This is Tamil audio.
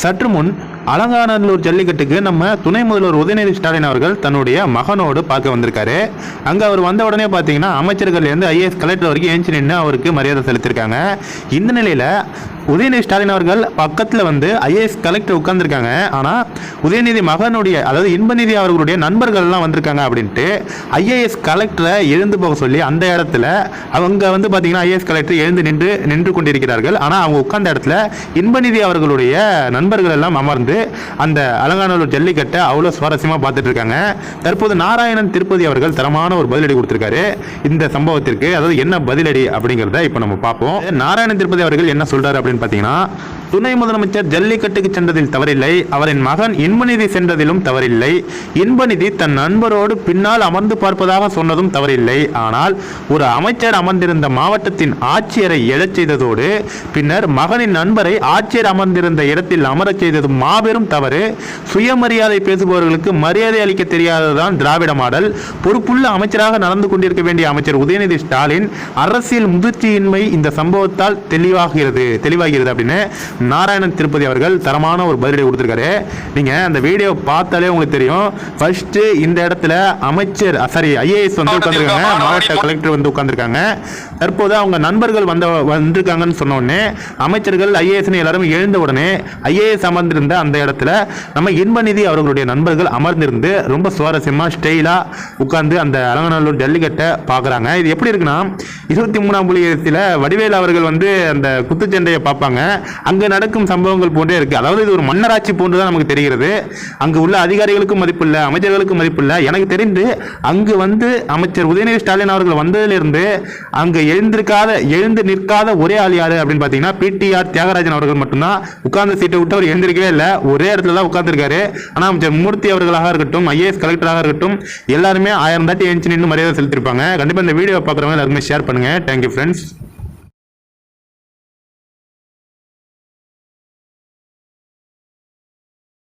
சற்று முன் அலங்காநல்லூர் ஜல்லிக்கட்டுக்கு நம்ம துணை முதல்வர் உதயநிதி ஸ்டாலின் அவர்கள் தன்னுடைய மகனோடு பார்க்க வந்திருக்காரு. அங்கே அவர் வந்த உடனே பார்த்தீங்கன்னா அமைச்சர்கள்லேருந்து ஐஏஎஸ் கலெக்டர் வரைக்கும் ஏஞ்சி நின்று அவருக்கு மரியாதை செலுத்தியிருக்காங்க. இந்த நிலையில் உதயநிதி ஸ்டாலின் அவர்கள் பக்கத்தில் வந்து ஐஏஎஸ் கலெக்டர் உட்காந்துருக்காங்க ஆனால் உதயநிதி மகனுடைய அதாவது இன்பநிதி அவர்களுடைய நண்பர்கள்லாம் வந்திருக்காங்க அப்படின்ட்டு ஐஏஎஸ் கலெக்டரை எழுந்து போக சொல்லி அந்த இடத்துல அவங்க வந்து பார்த்தீங்கன்னா ஐஏஎஸ் கலெக்டர் எழுந்து நின்று நின்று கொண்டிருக்கிறார்கள். ஆனால் அவங்க உட்கார்ந்த இடத்துல இன்பநிதி அவர்களுடைய நண்பர்கள் எல்லாம் அமர்ந்து அந்த அலங்காநல்லூர் ஜல்லிக்கட்டை அவ்வளோ சுவாரஸ்யமாக பார்த்துட்டு இருக்காங்க தற்போது நாராயணன் திருப்பதி அவர்கள் தரமான ஒரு பதிலடி கொடுத்திருக்காரு. இந்த சம்பவத்திற்கு அதாவது என்ன பதிலடி அப்படிங்கிறத இப்போ நம்ம பார்ப்போம். நாராயணன் திருப்பதி அவர்கள் என்ன சொல்றாரு அப்படின்னு அப்படின்னு பார்த்தீங்கன்னா துணை முதலமைச்சர் ஜல்லிக்கட்டுக்கு சென்றதில் தவறில்லை அவரின் மகன் இன்பநிதி சென்றதிலும் தவறில்லை இன்பநிதி தன் நண்பரோடு பின்னால் அமர்ந்து பார்ப்பதாக சொன்னதும் தவறில்லை. ஆனால் ஒரு அமைச்சர் அமர்ந்திருந்த மாவட்டத்தின் ஆட்சியரை எழச் செய்ததோடு பின்னர் மகனின் நண்பரை ஆட்சியர் அமர்ந்திருந்த இடத்தில் அமரச் செய்தது மாபெரும் தவறு. சுயமரியாதை பேசுபவர்களுக்கு மரியாதை அளிக்க தெரியாததுதான் திராவிட மாடல். பொறுப்புள்ள அமைச்சராக நடந்து கொண்டிருக்க வேண்டிய அமைச்சர் உதயநிதி ஸ்டாலின் அரசியல் முதிர்ச்சியின்மை இந்த சம்பவத்தால் தெளிவாகிறது தெளிவாக தெளிவாகிறது அப்படின்னு நாராயணன் திருப்பதி அவர்கள் தரமான ஒரு பதிலடி கொடுத்திருக்காரு. நீங்க அந்த வீடியோ பார்த்தாலே உங்களுக்கு தெரியும். ஃபர்ஸ்ட் இந்த இடத்துல அமைச்சர் சாரி ஐஏஎஸ் வந்து உட்கார்ந்திருக்காங்க. மாவட்ட கலெக்டர் வந்து உட்கார்ந்திருக்காங்க. தற்போது அவங்க நண்பர்கள் வந்த வந்திருக்காங்கன்னு சொன்ன உடனே அமைச்சர்கள் ஐஏஎஸ் எல்லாரும் எழுந்த உடனே ஐஏஎஸ் அமர்ந்திருந்த அந்த இடத்துல நம்ம இன்பநிதி அவர்களுடைய நண்பர்கள் அமர்ந்திருந்து ரொம்ப சுவாரஸ்யமா ஸ்டைலா உட்கார்ந்து அந்த அலங்கநல்லூர் ஜல்லிக்கட்டை பார்க்குறாங்க. இது எப்படி இருக்குன்னா இருபத்தி மூணாம் புலிகத்தில் வடிவேல் அவர்கள் வந்து அந்த குத்துச்சண்டையை பார்ப்பாங்க. அங்கே நடக்கும் சம்பவங்கள் போன்றே இருக்கு. அதாவது இது ஒரு மன்னராட்சி போன்று தான் நமக்கு தெரிகிறது. அங்கு உள்ள அதிகாரிகளுக்கும் மதிப்பில்லை அமைச்சர்களுக்கும் மதிப்பில்லை எனக்கு தெரிந்து அங்கு வந்து அமைச்சர் உதயநிதி ஸ்டாலின் அவர்கள் வந்ததிலிருந்து அங்கு எழுந்திருக்காத எழுந்து நிற்காத ஒரே ஆள் யார் அப்படின்னு பார்த்தீங்கன்னா பிடிஆர் தியாகராஜன் அவர்கள் மட்டும்தான். உட்கார்ந்த சீட்டை விட்டு அவர் எழுந்திருக்கவே இல்லை. ஒரே இடத்துல தான் உட்கார்ந்துருக்காரு. ஆனால் அமைச்சர் மூர்த்தி அவர்களாக இருக்கட்டும் ஐஏஎஸ் கலெக்டராக இருக்கட்டும் எல்லாருமே ஆயிரம் தாட்டி எழுந்து நின்று மரியாதை செலுத்திருப்பாங்க. கண்டிப்பாக இந்த வீடியோ பார்க்குறவங்க எல்லாருமே ஷேர் பண்ணுங்க. Thank you friends